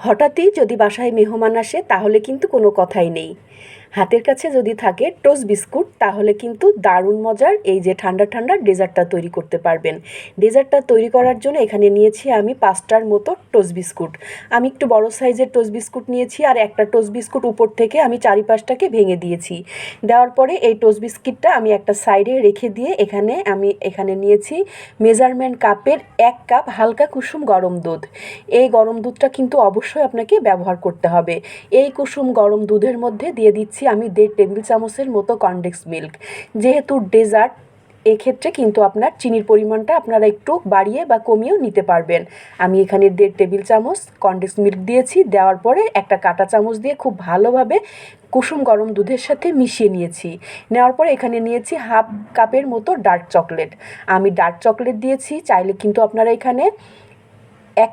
হঠাৎই যদি বাসায় মেহমান আসে তাহলে কিন্তু কোনো কথাই নেই। হাতের কাছে যদি থাকে টোস্ট বিস্কুট, তাহলে কিন্তু দারুণ মজার এই যে ঠান্ডা ঠান্ডা ডেজার্টটা তৈরি করতে পারবেন। ডেজার্টটা তৈরি করার জন্য এখানে নিয়েছি আমি পাঁচটার মতো টোস্ট বিস্কুট। আমি একটু বড় সাইজের টোস্ট বিস্কুট নিয়েছি আর একটা টোস্ট বিস্কুট উপর থেকে আমি চারিপাশটাকে ভেঙে দিয়েছি। দেওয়ার পরে এই টোস্ট বিস্কিটটা আমি একটা সাইডে রেখে দিয়ে এখানে আমি এখানে নিয়েছি মেজারমেন্ট কাপের এক কাপ হালকা কুসুম গরম দুধ। এই গরম দুধটা কিন্তু অবশ্যই আপনাকে ব্যবহার করতে হবে। এই কুসুম গরম দুধের মধ্যে দিয়ে দিচ্ছি আমি দেড় টেবিল চামচের মতো কনডেক্স মিল্ক। যেহেতু ডেজার্ট, এক্ষেত্রে কিন্তু আপনার চিনির পরিমাণটা আপনারা একটু বাড়িয়ে বা কমিয়েও নিতে পারবেন। আমি এখানে দেড় টেবিল চামচ কনডেক্স মিল্ক দিয়েছি, দেওয়ার পরে একটা কাঁটা চামচ দিয়ে খুব ভালোভাবে কুসুম গরম দুধের সাথে মিশিয়ে নিয়েছি। নেওয়ার পরে এখানে নিয়েছি হাফ কাপের মতো ডার্ক চকলেট। আমি ডার্ক চকলেট দিয়েছি, চাইলে কিন্তু আপনারা এখানে এক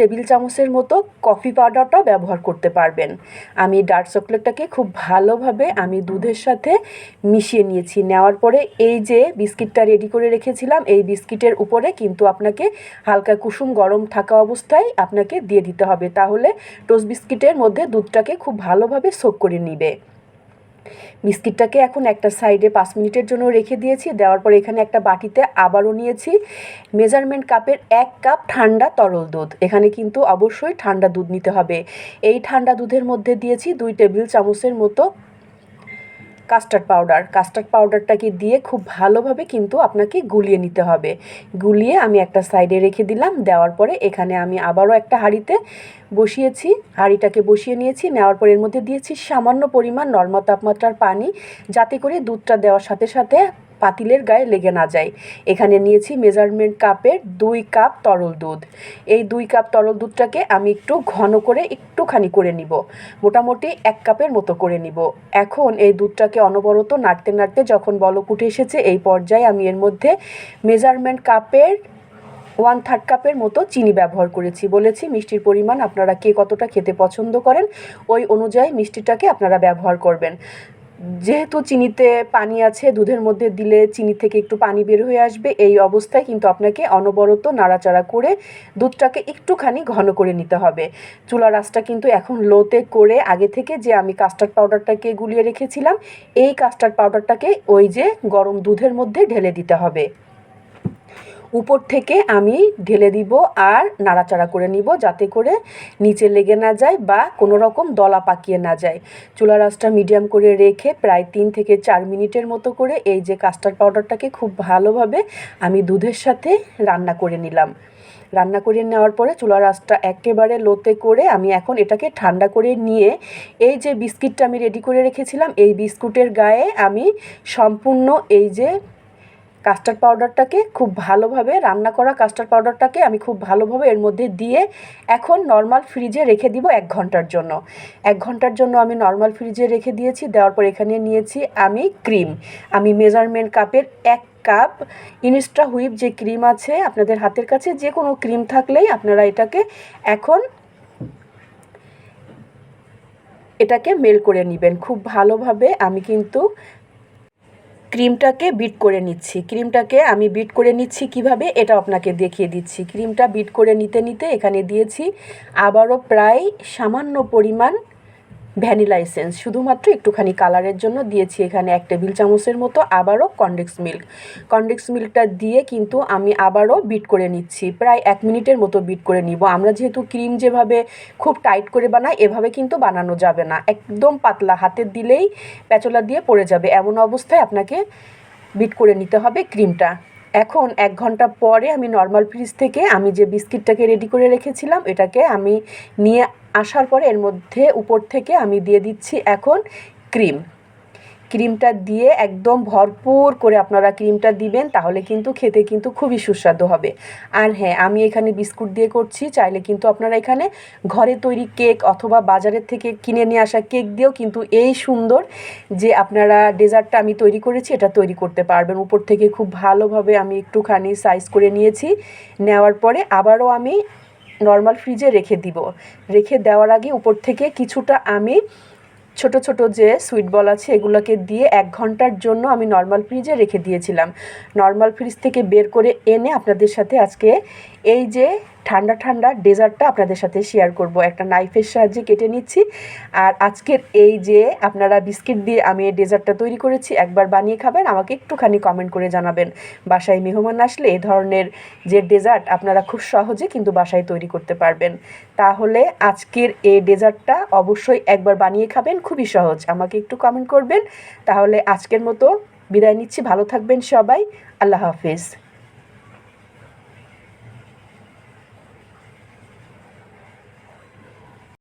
টেবিল চামচের মতো কফি পাউডারটাও ব্যবহার করতে পারবেন। আমি ডার্ক চকলেটটাকে খুব ভালোভাবে আমি দুধের সাথে মিশিয়ে নিয়েছি। নেওয়ার পরে এই যে বিস্কিটটা রেডি করে রেখেছিলাম, এই বিস্কিটের উপরে কিন্তু আপনাকে হালকা কুসুম গরম থাকা অবস্থায় আপনাকে দিয়ে দিতে হবে। তাহলে টোস্ট বিস্কিটের মধ্যে দুধটাকে খুব ভালোভাবে সোক করে নিবে। বিস্কিটটাকে এখন একটা সাইডে পাঁচ মিনিটের জন্য রেখে দিয়েছি। দেওয়ার পর এখানে একটা বাটিতে আবারও নিয়েছি। মেজারমেন্ট কাপের এক কাপ ঠান্ডা তরল দুধ। এখানে কিন্তু অবশ্যই ঠান্ডা দুধ নিতে হবে। এই ঠান্ডা দুধের মধ্যে দিয়েছি দুই টেবিল চামচের মতো কাস্টার্ড পাউডার। কাস্টার্ড পাউডারটাকে দিয়ে খুব ভালোভাবে কিন্তু আপনাকে গুলিয়ে নিতে হবে। গুলিয়ে আমি একটা সাইডে রেখে দিলাম, দেওয়ার পরে এখানে আমি আবারও একটা হাঁড়িতে বসিয়েছি। হাঁড়িটাকে বসিয়ে নিয়েছি, নেওয়ার পর এর মধ্যে দিয়েছি সামান্য পরিমাণ নর্মাল তাপমাত্রার পানি, যাতে করে দুধটা দেওয়ার সাথে সাথে পাতিলের গায়ে লেগে না যায়। এখানে নিয়েছি মেজারমেন্ট কাপের দুই কাপ তরল দুধ। এই দুই কাপ তরল দুধটাকে আমি একটু ঘন করে একটুখানি করে নিব। মোটামুটি এক কাপের মতো করে নিব। এখন এই দুধটাকে অনবরত নাড়তে নাড়তে যখন বলক উঠে এসেছে, এই পর্যায়ে আমি এর মধ্যে মেজারমেন্ট কাপের ওয়ান থার্ড কাপের মতো চিনি ব্যবহার করেছি। বলেছি, মিষ্টির পরিমাণ আপনারা কে কতটা খেতে পছন্দ করেন, ওই অনুযায়ী মিষ্টিটাকে আপনারা ব্যবহার করবেন। যেহেতু চিনিতে পানি আছে, দুধের মধ্যে দিলে চিনি থেকে একটু পানি বের হয়ে আসবে, এই অবস্থায় কিন্তু আপনাকে অনবরত নাড়াচাড়া করে দুধটাকে একটুখানি ঘন করে নিতে হবে। চুলা রাসটা কিন্তু এখন লোতে করে আগে থেকে যে আমি কাস্টার্ড পাউডারটাকে গুলিয়ে রেখেছিলাম, এই কাস্টার্ড পাউডারটাকে ওই যে গরম দুধের মধ্যে ঢেলে দিতে হবে। উপর থেকে আমি ঢেলে দিব আর নাড়াচাড়া করে নিব যাতে করে নিচে লেগে না যায় বা কোনো রকম দলা পাকিয়ে না যায়। চুলা আঁচটা মিডিয়াম করে রেখে প্রায় তিন থেকে চার মিনিটের মতো করে এই যে কাস্টার্ড পাউডারটাকে খুব ভালোভাবে আমি দুধের সাথে রান্না করে নিলাম। রান্না করে নেওয়ার পরে চুলার আঁচটা একেবারে লোতে করে আমি এখন এটাকে ঠান্ডা করে নিয়ে এই যে বিস্কিটটা আমি রেডি করে রেখেছিলাম, এই বিস্কুটের গায়ে আমি সম্পূর্ণ এই যে কাস্টার্ড পাউডারটাকে খুব ভালোভাবে, রান্না করা কাস্টার্ড পাউডারটাকে আমি খুব ভালোভাবে এর মধ্যে দিয়ে এখন নর্মাল ফ্রিজে রেখে দিব এক ঘণ্টার জন্য। এক ঘণ্টার জন্য আমি নর্মাল ফ্রিজে রেখে দিয়েছি, দেওয়ার পর এখানে নিয়েছি আমি ক্রিম আমি মেজারমেন্ট কাপের এক কাপ ইনস্টা হুইপ যে ক্রিম আছে আপনাদের হাতের কাছে যে কোনো ক্রিম থাকলেই আপনারা এটাকে এখন এটাকে মেল করে নেবেন। খুব ভালোভাবে আমি কিন্তু ক্রিমটাকে বিট করে নিচ্ছি। ক্রিমটাকে আমি বিট করে নিচ্ছি কীভাবে? এটা আপনাকে দেখিয়ে দিচ্ছি। ক্রিমটা বিট করে নিতে নিতে এখানে দিয়েছি আবারও প্রায় সামান্য পরিমাণ ভ্যানিলা এসেন্স। শুধুমাত্র একটুখানি কালারের জন্য দিয়েছি এখানে এক টেবিল চামচের মতো আবারও কনডেক্স মিল্ক। কনডেক্স মিল্কটা দিয়ে কিন্তু আমি আবারও বিট করে নিচ্ছি। প্রায় এক মিনিটের মতো বিট করে নিব। আমরা যেহেতু ক্রিম যেভাবে খুব টাইট করে বানাই, এভাবে কিন্তু বানানো যাবে না। একদম পাতলা, হাতে দিলেই প্যাচলা দিয়ে পড়ে যাবে। এমন অবস্থায় আপনাকে বিট করে নিতে হবে ক্রিমটা। এখন এক ঘণ্টা পরে আমি নর্মাল ফ্রিজ থেকে আমি যে বিস্কিটটাকে রেডি করে রেখেছিলাম, এটাকে আমি নিয়ে আসার পরে এর মধ্যে উপর থেকে আমি দিয়ে দিচ্ছি এখন ক্রিম। ক্রিমটা দিয়ে একদম ভরপুর করে আপনারা ক্রিমটা দিবেন, তাহলে কিন্তু খেতে কিন্তু খুবই সুস্বাদু হবে। আর হ্যাঁ আমি এখানে বিস্কুট দিয়ে করছি, চাইলে কিন্তু আপনারা এখানে ঘরে তৈরি কেক অথবা বাজারের থেকে কিনে নিয়ে আসা কেক দিয়েও কিন্তু এই সুন্দর যে আপনারা ডেজার্টটা আমি তৈরি করেছি, এটা তৈরি করতে পারবেন। উপর থেকে খুব ভালোভাবে আমি একটুখানি সাইজ করে নিয়েছি। নেওয়ার পরে আবারও আমি নর্মাল ফ্রিজে রেখে দিব। রেখে দেওয়ার আগে উপর থেকে কিছুটা আমি ছোট ছোট যে সুইট বল আছে এগুলোকে দিয়ে এক ঘণ্টার জন্য আমি নর্মাল ফ্রিজে রেখে দিয়েছিলাম। নর্মাল ফ্রিজ থেকে বের করে এনে আপনাদের সাথে আজকে এই যে ঠান্ডা ঠান্ডা ডেজার্টটা আপনাদের সাথে শেয়ার করব। একটা নাইফের সাহায্যে কেটে নিচ্ছি। আর আজকের এই যে আপনারা বিস্কিট দিয়ে আমি এই ডেজার্টটা তৈরি করেছি, একবার বানিয়ে খাবেন, আমাকে একটুখানি কমেন্ট করে জানাবেন। বাসায় মেহমান আসলে এই ধরনের যে ডেজার্ট আপনারা খুব সহজে কিন্তু বাসায় তৈরি করতে পারবেন। তাহলে আজকের এই ডেজার্টটা অবশ্যই একবার বানিয়ে খাবেন, খুবই সহজ। আমাকে একটু কমেন্ট করবেন। তাহলে আজকের মতো বিদায় নিচ্ছি। ভালো থাকবেন সবাই। আল্লাহ হাফিজ।